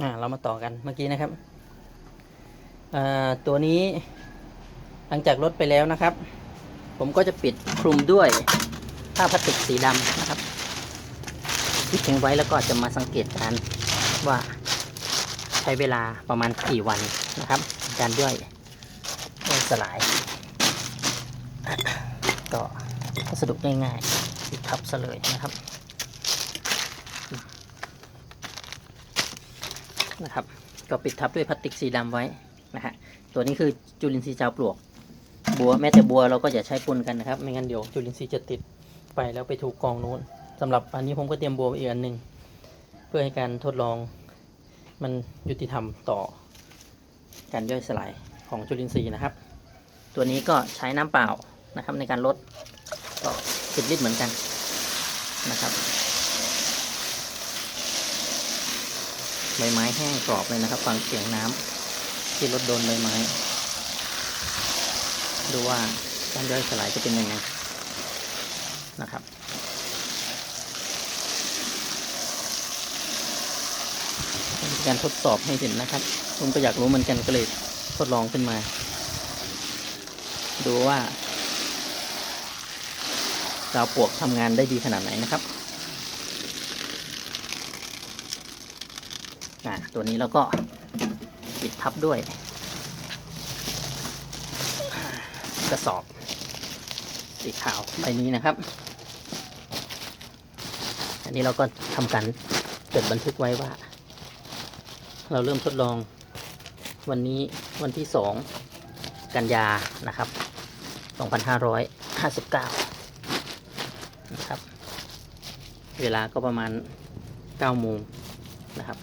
อ่าเรามาต่อกันเมื่อกี้นะครับอ่าตัวนี้หลังจากลดไปแล้วนะครับ ผมก็จะปิดคลุมด้วยผ้าพลาสติกสีดำนะครับที่ทิ้งไว้แล้วก็จะมาสังเกตการว่าใช้เวลาประมาณกี่วันนะครับ การย่อยย่อยสลาย ก็วัสดุง่ายๆปิดทับซะเลยนะครับ นะครับ ก็ปิดทับด้วยพลาสติกสีดำไว้นะฮะตัวนี้คือจุลินทรีย์เจ้าปลวก บัวแม้แต่บัวเราก็อย่าใช้ปนกันนะครับ ไม่งั้นเดี๋ยวจุลินทรีย์จะติดไปแล้วไปถูกกองนู้นสำหรับอันนี้ผมก็เตรียมบัวอีกอันหนึ่งเพื่อให้การทดลองมันยุติธรรมต่อการย่อยสลายของจุลินทรีย์นะครับ ตัวนี้ก็ใช้น้ำเปล่านะครับในการลดก็สิบลิตรเหมือนกันนะครับ ใบไม้แห้งกรอบเลยนะครับ ฟังเสียงน้ำที่รถโดนใบไม้ ดูว่าการย่อยสลายจะเป็นยังไงนะครับการทดสอบให้เห็นนะครับผมก็อยากรู้เหมือนกันก็เลยทดลองขึ้นมา ดูว่าดาวปวกทำงานได้ดีขนาดไหนนะครับ อะตัวนี้เราก็ปิดทับด้วย กระสอบสีขาวใบนี้นะครับ อันนี้เราก็ทำการจดบันทึกไว้ว่า เราเริ่มทดลองวันนี้วันที่สองกันยานะครับ 2559 นะครับ เวลาก็ประมาณ9โมงนะครับ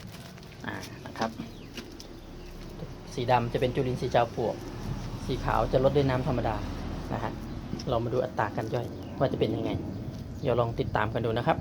อ่านะครับ สีดำจะเป็นจุลินทรีย์เจ้าปวก สีขาวจะลดด้วยน้ำธรรมดานะฮะเรามาดูอัตราการย่อยว่าจะเป็นยังไง เดี๋ยวลองติดตามกันดูนะครับ